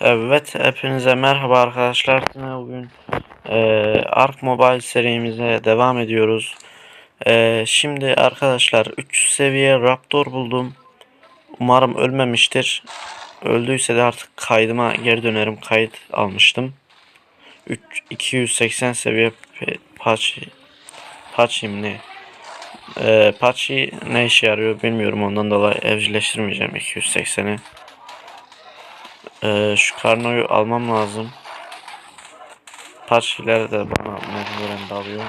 Evet, hepinize merhaba arkadaşlar. Bugün e, Ark Mobile serimize devam ediyoruz. E, şimdi arkadaşlar 3 seviye Raptor buldum. Umarım ölmemiştir. Öldüyse de artık kaydıma geri dönerim. Kayıt almıştım. 3 280 seviye Pachi Pachi ne? E, Pachi ne işe yarıyor bilmiyorum. Ondan dolayı evcilleştirmeyeceğim 280'i. Ee, şu karnoyu almam lazım. Parçiler de bana mecburen dalıyor.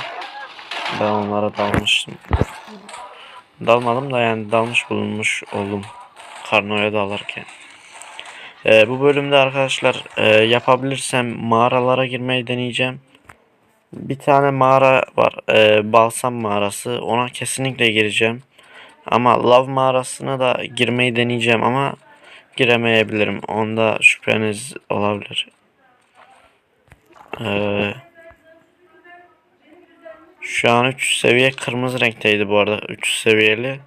Ben onlara dalmıştım. Dalmadım da yani dalmış bulunmuş oldum. Karnoya dalarken. Ee, bu bölümde arkadaşlar e, yapabilirsem mağaralara girmeyi deneyeceğim. Bir tane mağara var. e, balsam mağarası. Ona kesinlikle gireceğim. Ama lav mağarasına da girmeyi deneyeceğim ama giremeyebilirim. Onda şüpheniz olabilir. Ee, şu an 3 seviye kırmızı renkteydi bu arada. 3 seviyeli.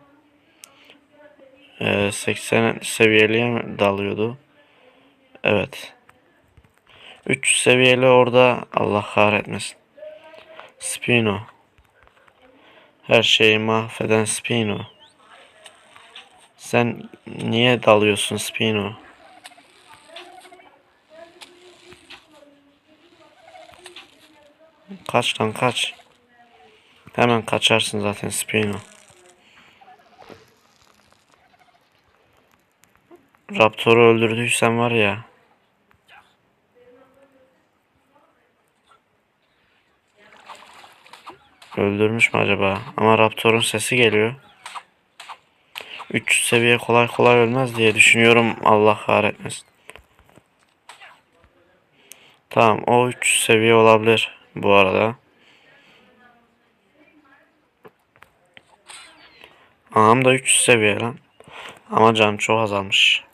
Ee, 80 seviyeliye dalıyordu? Evet. 3 seviyeli orada Allah kahretmesin. Spino. Her şeyi mahveden Spino. Sen niye dalıyorsun Spino? Kaç lan kaç. Hemen kaçarsın zaten Spino. Raptor'u öldürdüysen var ya. Öldürmüş mü acaba? Ama Raptor'un sesi geliyor. 3 seviye kolay kolay ölmez diye düşünüyorum. Allah kahretmesin. Tamam o 3 seviye olabilir bu arada. Anam da 3 seviye lan. Ama canım çok azalmış.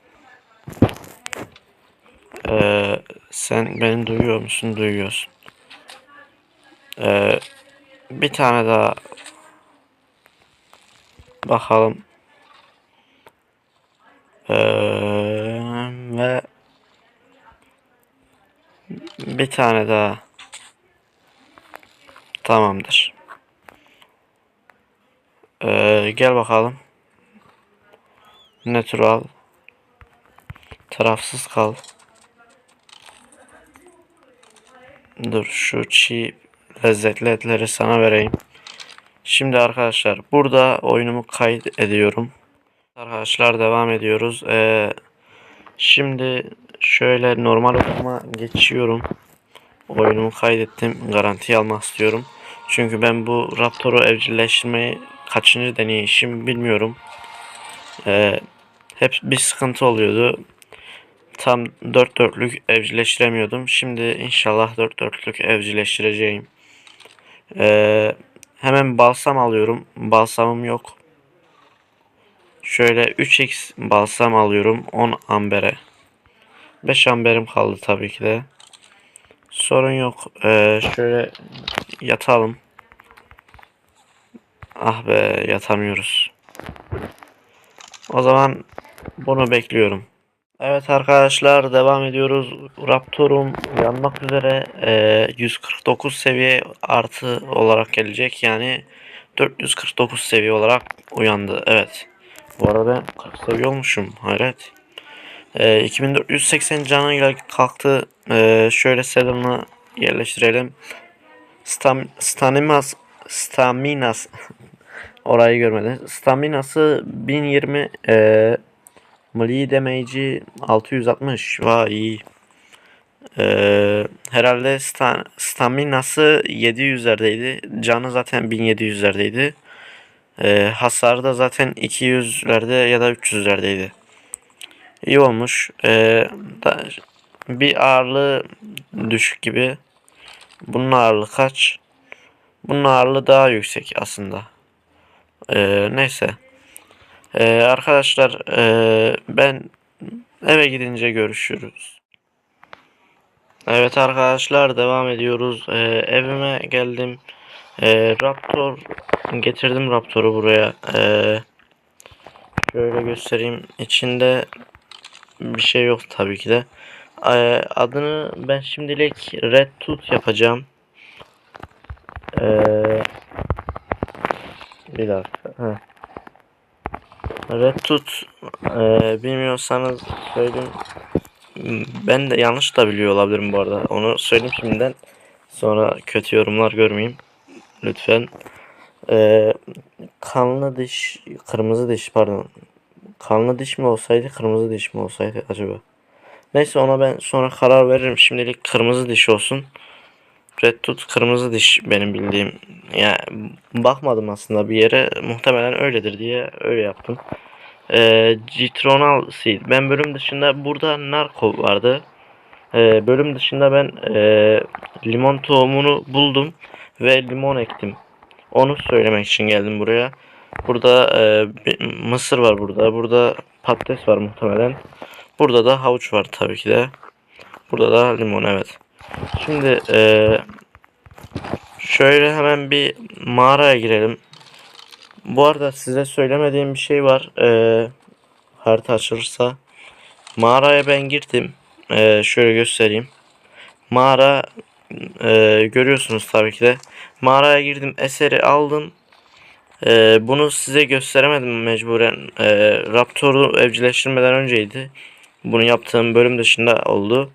Ee, sen beni duyuyor musun? Duyuyorsun. Ee, bir tane daha bakalım. Ve bir tane daha tamamdır. Ee, gel bakalım. Natural. Tarafsız kal. Dur şu çiğ lezzetli etleri sana vereyim. Şimdi arkadaşlar burada oyunumu kayıt ediyorum. Arkadaşlar devam ediyoruz. Ee, şimdi şöyle normal okuma geçiyorum. Oyunumu kaydettim. Garanti almak istiyorum. Çünkü ben bu Raptor'u evcilleştirmeyi kaçıncı deneyişim bilmiyorum. Ee, hep bir sıkıntı oluyordu. Tam dört dörtlük evcilleştiremiyordum. Şimdi inşallah dört dörtlük evcilleştireceğim. Ee, hemen balsam alıyorum. Balsamım yok. Şöyle 3x balsam alıyorum 10 ambere. 5 amberim kaldı tabii ki de. Sorun yok. Ee, şöyle yatalım. Ah be yatamıyoruz. O zaman bunu bekliyorum. Evet arkadaşlar devam ediyoruz. Raptor'um yanmak üzere Ee, 149 seviye artı olarak gelecek. Yani 449 seviye olarak uyandı. Evet. Bu arada 40 seviye olmuşum. Hayret. Ee, 2480 canıyla kalktı. Ee, şöyle saddle'ını yerleştirelim. Stam, stanimas, staminas orayı görmedi. Staminası 1020 ee, Melee damage'i 660. Vay iyi. Ee, herhalde sta, staminası 700'lerdeydi. Canı zaten 1700'lerdeydi. Ee, hasarı da zaten 200'lerde ya da 300'lerdeydi. İyi olmuş. Ee, da, bir ağırlığı düşük gibi. Bunun ağırlığı kaç? Bunun ağırlığı daha yüksek aslında. Ee, neyse. Ee, arkadaşlar ee, ben eve gidince görüşürüz. Evet arkadaşlar devam ediyoruz. Ee, evime geldim. Ee, Raptor getirdim Raptor'u buraya. Ee, şöyle göstereyim. İçinde bir şey yok tabii ki de. Ee, adını ben şimdilik Red Tooth yapacağım. Ee, bir dakika. Heh. Red Tooth ee, bilmiyorsanız söyleyeyim. Ben de yanlış da biliyor olabilirim bu arada. Onu söyleyeyim şimdiden. Sonra kötü yorumlar görmeyeyim. Lütfen. Ee, kanlı diş, kırmızı diş pardon. Kanlı diş mi olsaydı, kırmızı diş mi olsaydı acaba? Neyse ona ben sonra karar veririm. Şimdilik kırmızı diş olsun. Red Tooth kırmızı diş benim bildiğim. Yani bakmadım aslında bir yere. Muhtemelen öyledir diye öyle yaptım. Ee, Citronal Seed. Ben bölüm dışında burada Narco vardı. Ee, bölüm dışında ben ee, limon tohumunu buldum ve limon ektim. Onu söylemek için geldim buraya. Burada bir mısır var burada. Burada patates var muhtemelen. Burada da havuç var tabii ki de. Burada da limon evet. Şimdi eee, şöyle hemen bir mağaraya girelim. Bu arada size söylemediğim bir şey var. Eee, harita açılırsa. Mağaraya ben girdim. Eee, şöyle göstereyim. Mağara eee, görüyorsunuz tabii ki de. Mağaraya girdim. Eseri aldım. Eee, bunu size gösteremedim mecburen. Eee, Raptor'u evcilleştirmeden önceydi. Bunu yaptığım bölüm dışında oldu.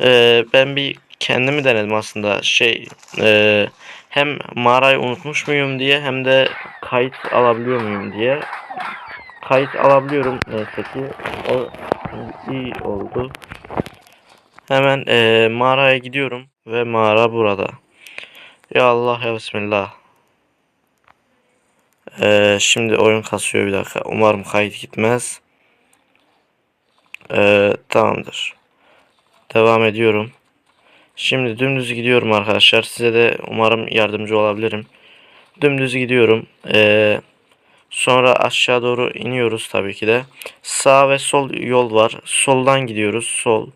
Ee, ben bir kendimi denedim aslında. Şey e, hem mağarayı unutmuş muyum diye hem de kayıt alabiliyor muyum diye. Kayıt alabiliyorum neyse ki. O iyi oldu. Hemen e, mağaraya gidiyorum ve mağara burada. Ya Allah ya Bismillah. Ee, şimdi oyun kasıyor bir dakika. Umarım kayıt gitmez. Ee, tamamdır. Devam ediyorum. Şimdi dümdüz gidiyorum arkadaşlar. Size de umarım yardımcı olabilirim. Dümdüz gidiyorum. Ee, sonra aşağı doğru iniyoruz tabii ki de. Sağ ve sol yol var. Soldan gidiyoruz. Sol.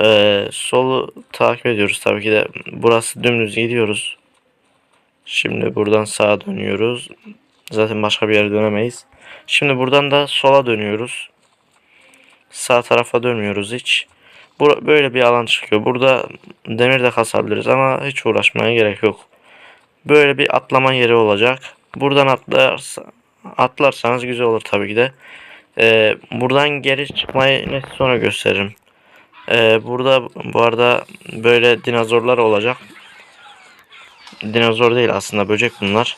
Ee, solu takip ediyoruz tabii ki de. Burası dümdüz gidiyoruz. Şimdi buradan sağa dönüyoruz. Zaten başka bir yere dönemeyiz. Şimdi buradan da sola dönüyoruz. Sağ tarafa dönmüyoruz hiç. Bu böyle bir alan çıkıyor. Burada demir de kasabiliriz ama hiç uğraşmaya gerek yok. Böyle bir atlama yeri olacak. Buradan atlarsa, atlarsanız güzel olur tabii ki de. Ee, buradan geri çıkmayı sonra gösteririm. Ee, burada bu arada böyle dinozorlar olacak. Dinozor değil aslında böcek bunlar.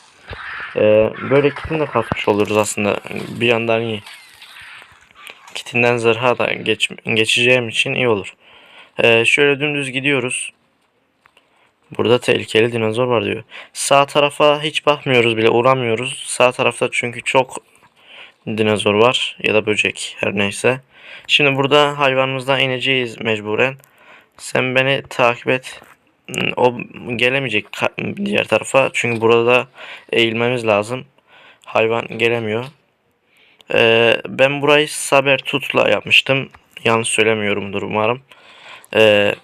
Ee, böyle kitini de kasmış oluruz aslında. Bir yandan iyi. Kitinden zırha da geç, geçeceğim için iyi olur. Ee, şöyle dümdüz gidiyoruz. Burada tehlikeli dinozor var diyor. Sağ tarafa hiç bakmıyoruz bile uğramıyoruz. Sağ tarafta çünkü çok dinozor var ya da böcek her neyse. Şimdi burada hayvanımızdan ineceğiz mecburen. Sen beni takip et. O gelemeyecek diğer tarafa. Çünkü burada eğilmemiz lazım. Hayvan gelemiyor. Ee, ben burayı Saber Tut'la yapmıştım. Yanlış söylemiyorumdur umarım. Ee,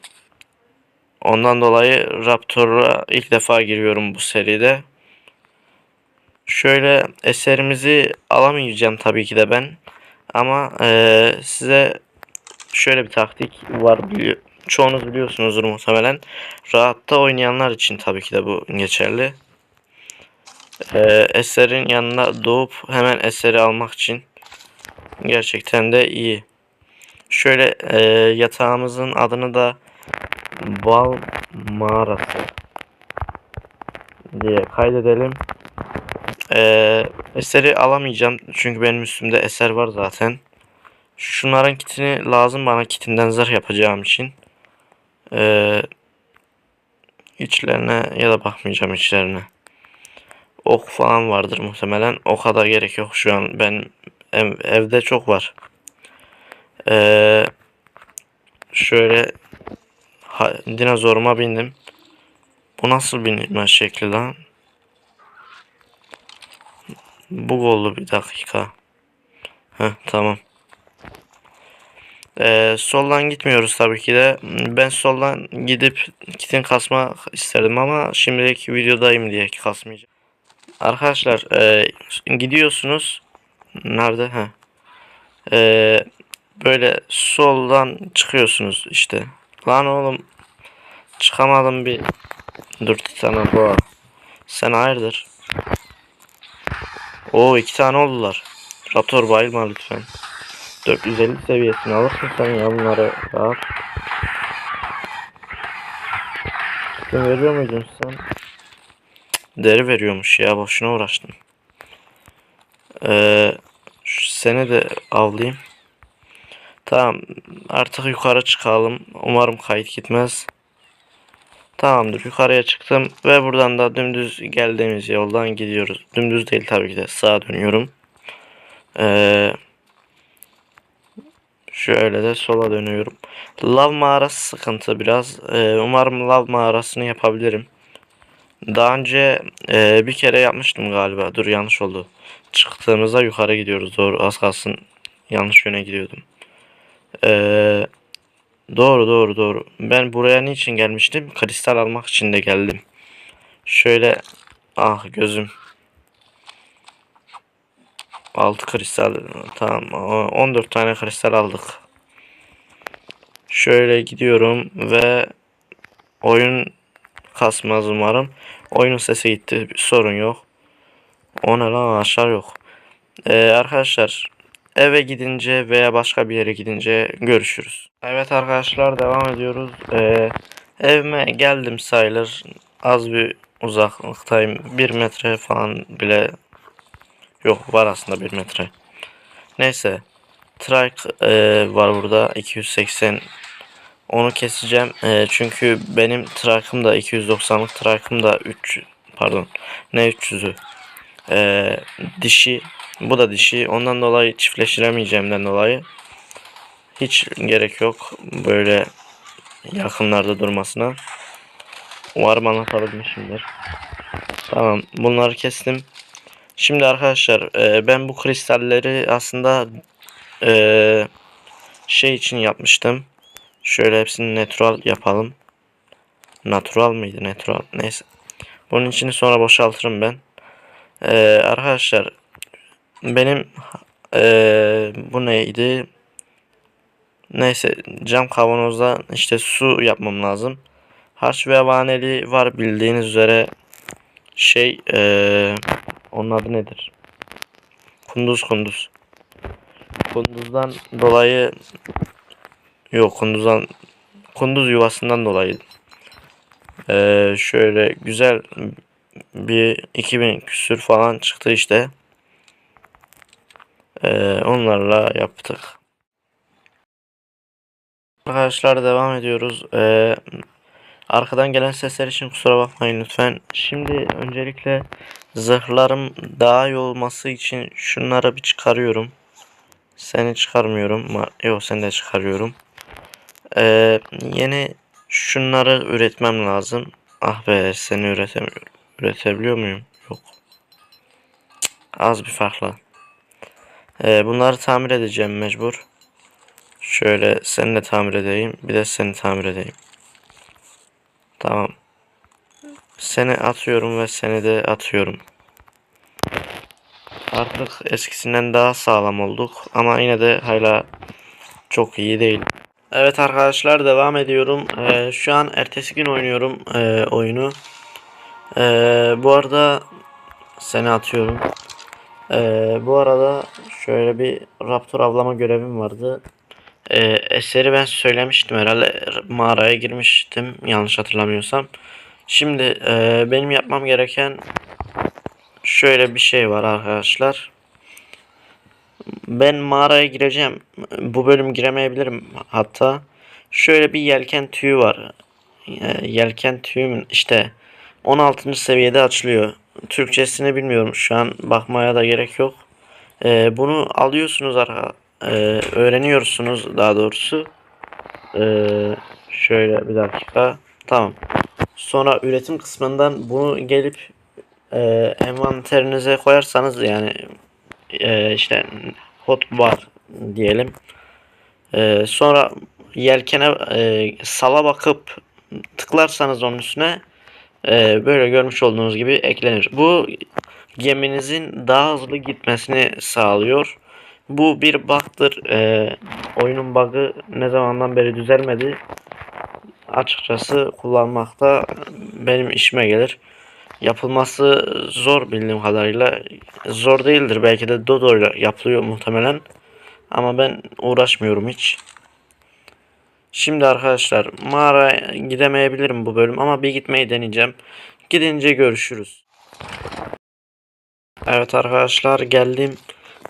ondan dolayı Raptor'a ilk defa giriyorum bu seride. Şöyle eserimizi alamayacağım tabii ki de ben. Ama ee, size şöyle bir taktik var. bili- Çoğunuz biliyorsunuzdur muhtemelen. Rahatta oynayanlar için tabii ki de bu geçerli. Ee, eserin yanına doğup hemen eseri almak için gerçekten de iyi. Şöyle e, yatağımızın adını da Bal Mağarası diye kaydedelim. Ee, eseri alamayacağım çünkü benim üstümde eser var zaten. Şunların kitini lazım bana kitinden zırh yapacağım için. Ee, içlerine ya da bakmayacağım içlerine. Ok falan vardır muhtemelen. Oka da gerek yok şu an. Ben ev- evde çok var. Ee, şöyle ha, dinozoruma bindim. Bu nasıl binme şekli lan? Bu oldu bir dakika. Heh, tamam. Ee, soldan gitmiyoruz tabii ki de. Ben soldan gidip kitin kasma isterdim ama şimdilik videodayım diye kasmayacağım. Arkadaşlar e, gidiyorsunuz. Nerede? Ha. E, böyle soldan çıkıyorsunuz işte. Lan oğlum çıkamadım bir. Dur Titan'a boğa. Sen hayırdır? Oo iki tane oldular. Raptor bayılma lütfen. 450 seviyesini alırsın sen ya bunları rahat. Sen veriyor muydun sen? Deri veriyormuş ya boşuna uğraştım. Ee, seni de avlayayım. Tamam artık yukarı çıkalım. Umarım kayıt gitmez. Tamamdır yukarıya çıktım ve buradan da dümdüz geldiğimiz yoldan gidiyoruz. Dümdüz değil tabii ki de sağa dönüyorum. Ee, şöyle de sola dönüyorum. Lav mağarası sıkıntı biraz. Ee, umarım lav mağarasını yapabilirim. Daha önce e, bir kere yapmıştım galiba. Dur yanlış oldu. Çıktığımızda yukarı gidiyoruz. Doğru az kalsın yanlış yöne gidiyordum. Ee, doğru doğru doğru. Ben buraya niçin gelmiştim? Kristal almak için de geldim. Şöyle ah gözüm. 6 kristal tamam o- 14 tane kristal aldık. Şöyle gidiyorum ve oyun kasmaz umarım. Oyunun sesi gitti. Sorun yok. O ne lan aşağı yok. Ee, arkadaşlar eve gidince veya başka bir yere gidince görüşürüz. Evet arkadaşlar devam ediyoruz. Ee, evime geldim sayılır. Az bir uzaklıktayım. Bir metre falan bile yok var aslında bir metre. Neyse. Trike e, var burada 280 onu keseceğim E, çünkü benim trike'ım da 290'lık trike'ım da 3 pardon ne 300'ü E, dişi bu da dişi ondan dolayı çiftleştiremeyeceğimden dolayı hiç gerek yok böyle yakınlarda durmasına umarım anlatabilmişimdir tamam bunları kestim şimdi arkadaşlar e, ben bu kristalleri aslında e, şey için yapmıştım Şöyle hepsini natural yapalım. Natural mıydı? Natural. Neyse. Bunun içini sonra boşaltırım ben. Ee, arkadaşlar benim ee, bu neydi? Neyse cam kavanozda işte su yapmam lazım. Harç ve vaneli var bildiğiniz üzere şey ee, onun adı nedir? Kunduz kunduz. Kunduzdan dolayı Yok kunduzdan kunduz yuvasından dolayı. Ee, şöyle güzel bir 2000 küsür falan çıktı işte. Ee, onlarla yaptık. Arkadaşlar devam ediyoruz. Ee, arkadan gelen sesler için kusura bakmayın lütfen. Şimdi öncelikle zırhlarım daha iyi olması için şunları bir çıkarıyorum. Seni çıkarmıyorum. Yok seni de çıkarıyorum. Ee, yeni şunları üretmem lazım. Ah be seni üretemiyorum. Üretebiliyor muyum? Yok. Az bir farkla. Ee, bunları tamir edeceğim mecbur. Şöyle seni de tamir edeyim. Bir de seni tamir edeyim. Tamam. Seni atıyorum ve seni de atıyorum. Artık eskisinden daha sağlam olduk. Ama yine de hala çok iyi değil. Evet arkadaşlar devam ediyorum. Ee, şu an ertesi gün oynuyorum ee, oyunu. Ee, bu arada seni atıyorum. Ee, bu arada şöyle bir raptor avlama görevim vardı. Ee, eseri ben söylemiştim herhalde mağaraya girmiştim yanlış hatırlamıyorsam. Şimdi e, benim yapmam gereken şöyle bir şey var arkadaşlar. Ben mağaraya gireceğim. Bu bölüm giremeyebilirim hatta. Şöyle bir yelken tüyü var. Ee, Yelken tüyü işte 16. seviyede açılıyor. Türkçesini bilmiyorum şu an bakmaya da gerek yok. Ee, bunu alıyorsunuz ara e, öğreniyorsunuz daha doğrusu. Ee, şöyle bir dakika. Tamam. Sonra üretim kısmından bunu gelip e, envanterinize koyarsanız yani e, işte hotbar diyelim. E, sonra yelkene e, sala bakıp tıklarsanız onun üstüne e, böyle görmüş olduğunuz gibi eklenir. Bu geminizin daha hızlı gitmesini sağlıyor Bu bir bug'dır. Ee, oyunun bug'ı ne zamandan beri düzelmedi. Açıkçası kullanmakta benim işime gelir. Yapılması zor bildiğim kadarıyla. Zor değildir. Belki de Dodo ile yapılıyor muhtemelen. Ama ben uğraşmıyorum hiç. Şimdi arkadaşlar mağaraya gidemeyebilirim bu bölüm ama bir gitmeyi deneyeceğim. Gidince görüşürüz. Evet arkadaşlar geldim.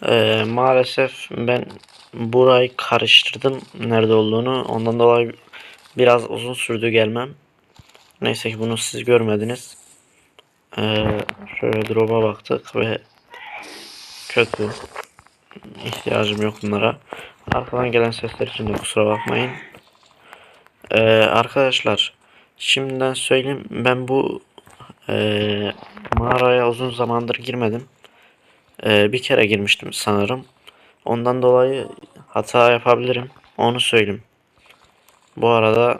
Ee, maalesef ben burayı karıştırdım nerede olduğunu. Ondan dolayı biraz uzun sürdü gelmem. Neyse ki bunu siz görmediniz. Ee, şöyle drop'a baktık ve kötü. İhtiyacım yok bunlara. Arkadan gelen sesler için de kusura bakmayın. Ee, arkadaşlar şimdiden söyleyeyim ben bu ee, mağaraya uzun zamandır girmedim. Ee, bir kere girmiştim sanırım. Ondan dolayı hata yapabilirim. Onu söyleyeyim. Bu arada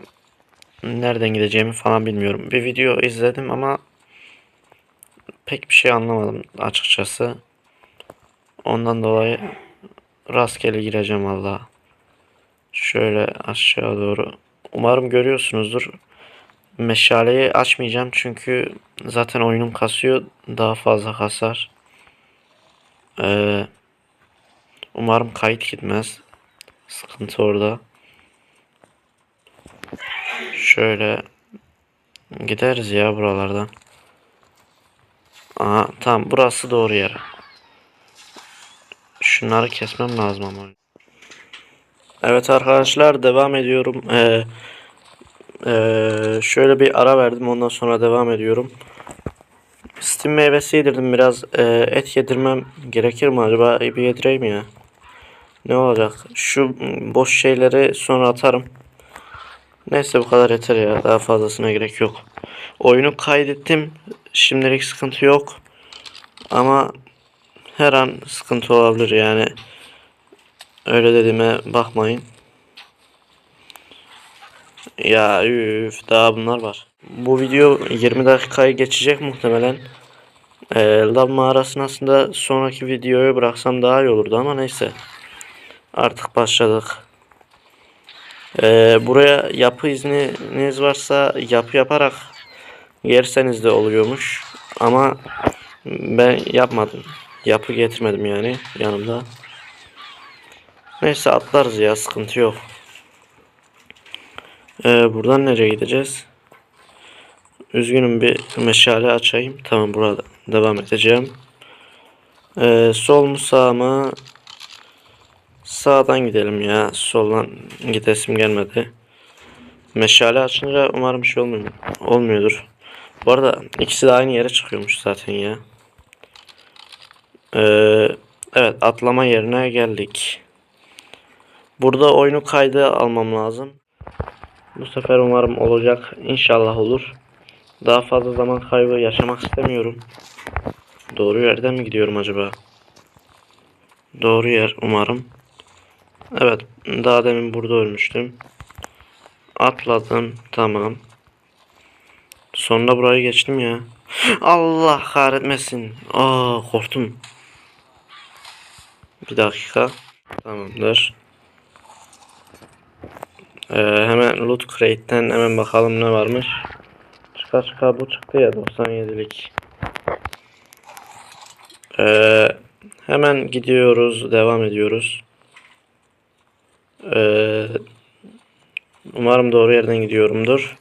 nereden gideceğimi falan bilmiyorum. Bir video izledim ama pek bir şey anlamadım açıkçası. Ondan dolayı rastgele gireceğim valla. Şöyle aşağı doğru. Umarım görüyorsunuzdur. Meşaleyi açmayacağım çünkü zaten oyunum kasıyor. Daha fazla kasar. Ee, umarım kayıt gitmez. Sıkıntı orada. Şöyle gideriz ya buralardan. Aha tamam burası doğru yer. Şunları kesmem lazım ama. Evet arkadaşlar devam ediyorum. Ee, ee, şöyle bir ara verdim ondan sonra devam ediyorum. Steam meyvesi yedirdim biraz. Ee, et yedirmem gerekir mi acaba? Bir yedireyim ya. Ne olacak? Şu boş şeyleri sonra atarım. Neyse bu kadar yeter ya. Daha fazlasına gerek yok. Oyunu kaydettim. Şimdilik sıkıntı yok. Ama her an sıkıntı olabilir yani. Öyle dediğime bakmayın. Ya üf daha bunlar var. Bu video 20 dakikayı geçecek muhtemelen. Ee, Lav mağarasını aslında sonraki videoya bıraksam daha iyi olurdu ama neyse. Artık başladık. Ee, buraya yapı izniniz varsa yapı yaparak yerseniz de oluyormuş. Ama ben yapmadım. Yapı getirmedim yani yanımda. Neyse atlarız ya sıkıntı yok. Ee, buradan nereye gideceğiz? Üzgünüm bir meşale açayım. Tamam burada devam edeceğim. Ee, sol mu sağ mı? Sağdan gidelim ya. Soldan gidesim gelmedi. Meşale açınca umarım bir şey olmuyor. Olmuyordur. Bu arada ikisi de aynı yere çıkıyormuş zaten ya. Ee, evet atlama yerine geldik. Burada oyunu kaydı almam lazım. Bu sefer umarım olacak. İnşallah olur. Daha fazla zaman kaybı yaşamak istemiyorum. Doğru yerden mi gidiyorum acaba? Doğru yer umarım. Evet. Daha demin burada ölmüştüm. Atladım. Tamam. Sonunda burayı geçtim ya. Allah kahretmesin. Aa korktum. Bir dakika. Tamamdır. Ee, hemen loot crate'ten hemen bakalım ne varmış. Çıkar çıkar bu çıktı ya 97'lik. Ee, hemen gidiyoruz, devam ediyoruz. Ee, umarım doğru yerden gidiyorumdur.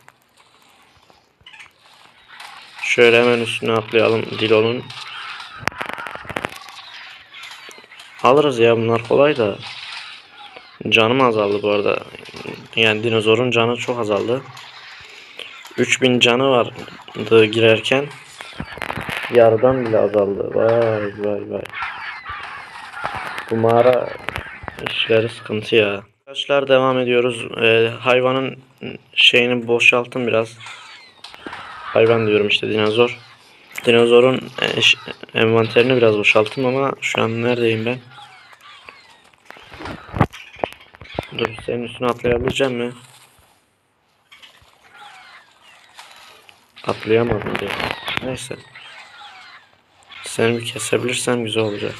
Şöyle hemen üstüne atlayalım Dilo'nun. Alırız ya bunlar kolay da. Canım azaldı bu arada. Yani dinozorun canı çok azaldı. 3000 canı vardı girerken. Yarıdan bile azaldı. Vay vay vay. Bu mağara işleri sıkıntı ya. Arkadaşlar devam ediyoruz. Ee, hayvanın şeyini boşaltın biraz. Hayvan diyorum işte dinozor. Dinozorun eş- envanterini biraz boşalttım ama şu an neredeyim ben? Dur senin üstüne atlayabileceğim mi? Atlayamadım diye. Neyse. Seni bir kesebilirsem güzel olacak.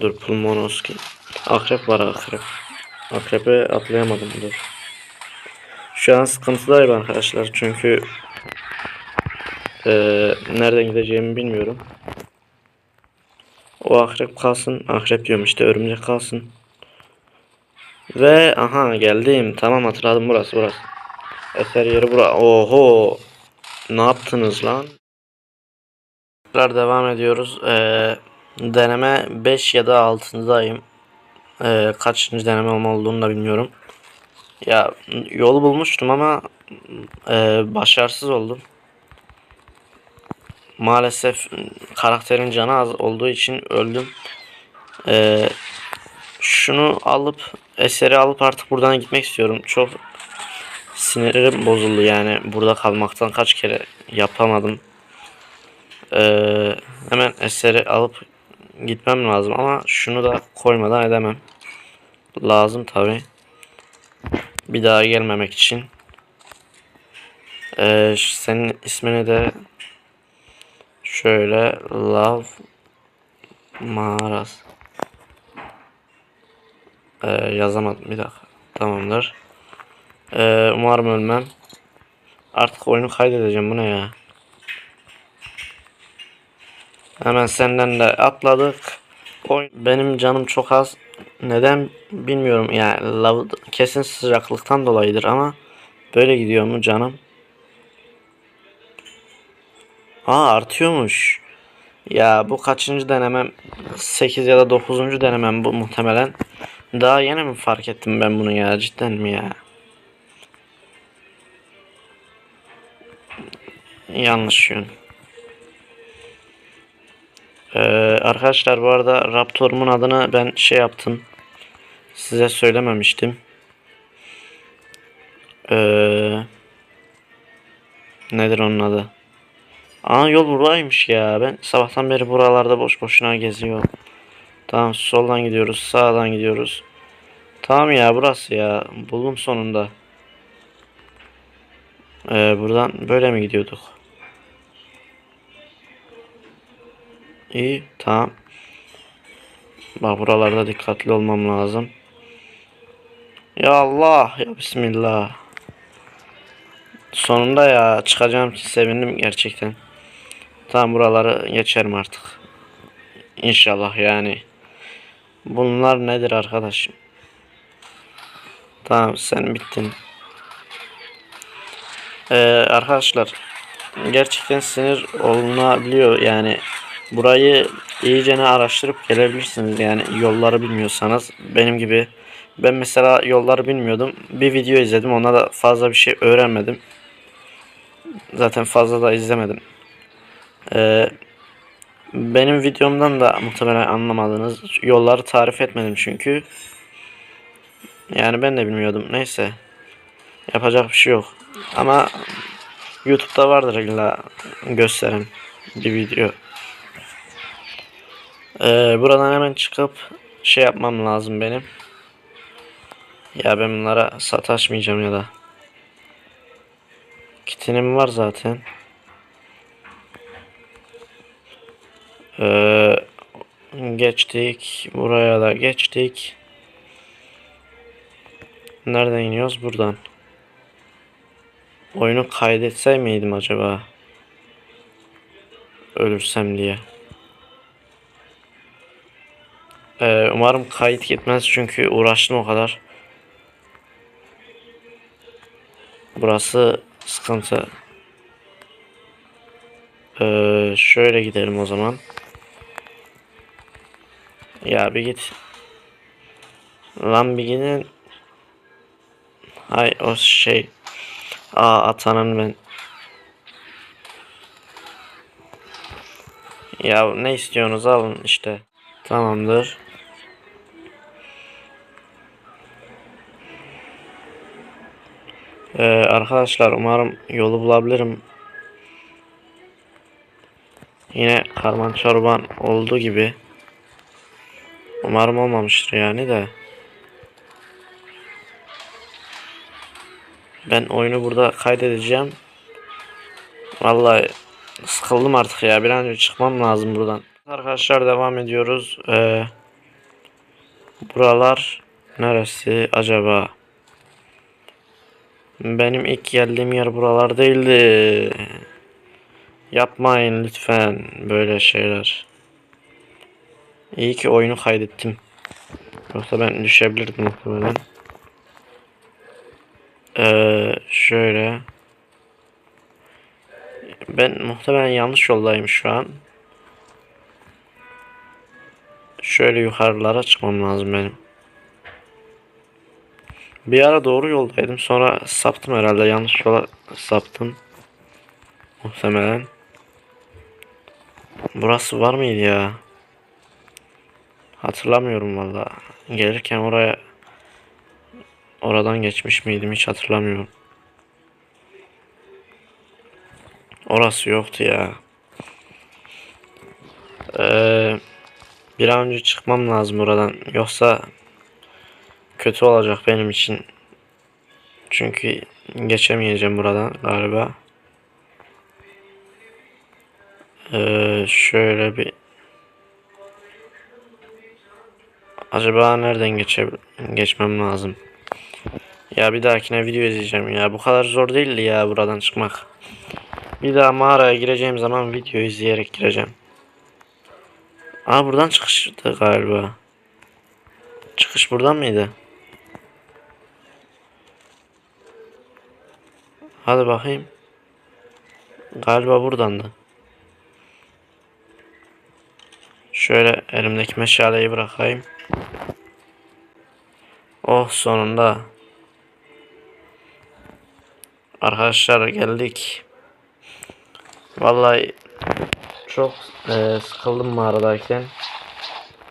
Dur pulmonoski. Akrep var akrep. Akrepe atlayamadım dur. Şu an sıkıntıdayım arkadaşlar çünkü eee, nereden gideceğimi bilmiyorum. O akrep kalsın. Akrep diyorum işte örümcek kalsın. Ve aha geldim. Tamam hatırladım burası burası. Eser yeri bura. Oho. Ne yaptınız lan? Tekrar devam ediyoruz. Ee, deneme 5 ya da 6'dayım. Ee, kaçıncı deneme olduğunu da bilmiyorum. Ya yolu bulmuştum ama e, başarısız oldum. Maalesef karakterin canı az olduğu için öldüm. Ee, şunu alıp eseri alıp artık buradan gitmek istiyorum. Çok sinirim bozuldu yani burada kalmaktan kaç kere yapamadım. Ee, hemen eseri alıp gitmem lazım ama şunu da koymadan edemem. Lazım tabi. Bir daha gelmemek için. Ee, senin ismini de şöyle Love Maras ee, yazamadım bir dakika. Tamamdır. Ee, umarım ölmem. Artık oyunu kaydedeceğim. Bu ne ya? Hemen senden de atladık. Oyun benim canım çok az. Neden bilmiyorum. Yani lav kesin sıcaklıktan dolayıdır ama böyle gidiyor mu canım? Aa artıyormuş. Ya bu kaçıncı denemem? 8 ya da 9. denemem bu muhtemelen. Daha yeni mi fark ettim ben bunu ya? Cidden mi ya? Yanlış yön. Ee, arkadaşlar bu arada Raptor'umun adını ben şey yaptım. Size söylememiştim. Ee, nedir onun adı? Aa yol buraymış ya. Ben sabahtan beri buralarda boş boşuna geziyorum. Tamam soldan gidiyoruz, sağdan gidiyoruz. Tamam ya burası ya. Buldum sonunda. Ee, buradan böyle mi gidiyorduk? İyi, tamam. Bak buralarda dikkatli olmam lazım. Ya Allah, ya Bismillah. Sonunda ya çıkacağım sevindim gerçekten. Tamam buraları geçerim artık. İnşallah yani. Bunlar nedir arkadaşım? Tamam sen bittin. Ee, arkadaşlar gerçekten sinir olunabiliyor. Yani burayı iyicene araştırıp gelebilirsiniz. Yani yolları bilmiyorsanız benim gibi. Ben mesela yolları bilmiyordum. Bir video izledim ona da fazla bir şey öğrenmedim. Zaten fazla da izlemedim. Ee, benim videomdan da muhtemelen anlamadınız yolları tarif etmedim çünkü yani ben de bilmiyordum neyse yapacak bir şey yok ama YouTube'da vardır illa gösteren bir video. Ee, buradan hemen çıkıp şey yapmam lazım benim. Ya ben bunlara sataşmayacağım ya da. Kitinim var zaten. Ee, geçtik. Buraya da geçtik. Nereden iniyoruz? Buradan. Oyunu kaydetse miydim acaba? Ölürsem diye. Ee, umarım kayıt gitmez çünkü uğraştım o kadar. Burası sıkıntı. Ee, şöyle gidelim o zaman. Ya bir git. Lan bir gidin. Hay o şey. Aa atanın ben. Ya ne istiyorsunuz alın işte. Tamamdır. Ee, arkadaşlar umarım yolu bulabilirim. Yine karman çorban olduğu gibi. Umarım olmamıştır yani de. Ben oyunu burada kaydedeceğim. Vallahi sıkıldım artık ya. Bir an önce çıkmam lazım buradan. Arkadaşlar devam ediyoruz. Ee, Buralar neresi acaba? Benim ilk geldiğim yer buralar değildi. Yapmayın lütfen böyle şeyler. İyi ki oyunu kaydettim. Yoksa ben düşebilirdim muhtemelen. Ee, şöyle. Ben muhtemelen yanlış yoldayım şu an. Şöyle yukarılara çıkmam lazım benim. Bir ara doğru yoldaydım. Sonra saptım herhalde. Yanlış yola saptım. Muhtemelen. Burası var mıydı ya? Hatırlamıyorum valla. Gelirken oraya oradan geçmiş miydim hiç hatırlamıyorum. Orası yoktu ya. Ee, bir an önce çıkmam lazım buradan. Yoksa kötü olacak benim için. Çünkü geçemeyeceğim buradan galiba. Ee, şöyle bir Acaba nereden geçe geçmem lazım? Ya bir dahakine video izleyeceğim ya. Bu kadar zor değildi ya buradan çıkmak. Bir daha mağaraya gireceğim zaman video izleyerek gireceğim. Aa buradan çıkıştı galiba. Çıkış buradan mıydı? Hadi bakayım. Galiba buradandı. Şöyle elimdeki meşaleyi bırakayım. Oh sonunda. Arkadaşlar geldik. Vallahi çok eee, sıkıldım mağaradayken.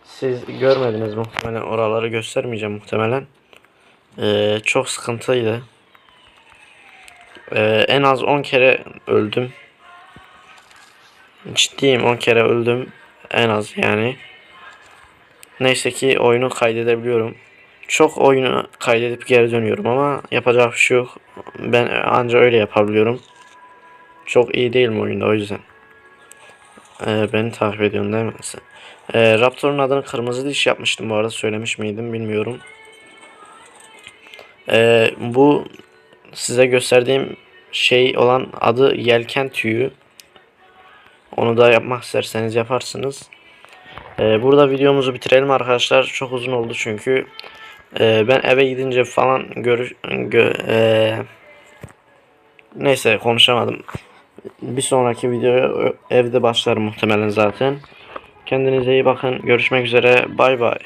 Siz görmediniz muhtemelen oraları göstermeyeceğim muhtemelen. Eee, çok sıkıntıydı. Eee, en az 10 kere öldüm. Ciddiyim 10 kere öldüm. En az yani. Neyse ki oyunu kaydedebiliyorum. Çok oyunu kaydedip geri dönüyorum ama yapacak bir şey yok. Ben anca öyle yapabiliyorum. Çok iyi değilim oyunda o yüzden. Ee, beni takip ediyorsun değil mi? Ee, Raptor'un adını kırmızı diş yapmıştım bu arada söylemiş miydim bilmiyorum. Ee, bu size gösterdiğim şey olan adı yelken tüyü. Onu da yapmak isterseniz yaparsınız. Ee, burada videomuzu bitirelim arkadaşlar. Çok uzun oldu çünkü. Ee, ben eve gidince falan görüş... Gö, ee, neyse konuşamadım. Bir sonraki videoya evde başlarım muhtemelen zaten. Kendinize iyi bakın. Görüşmek üzere. Bay bay.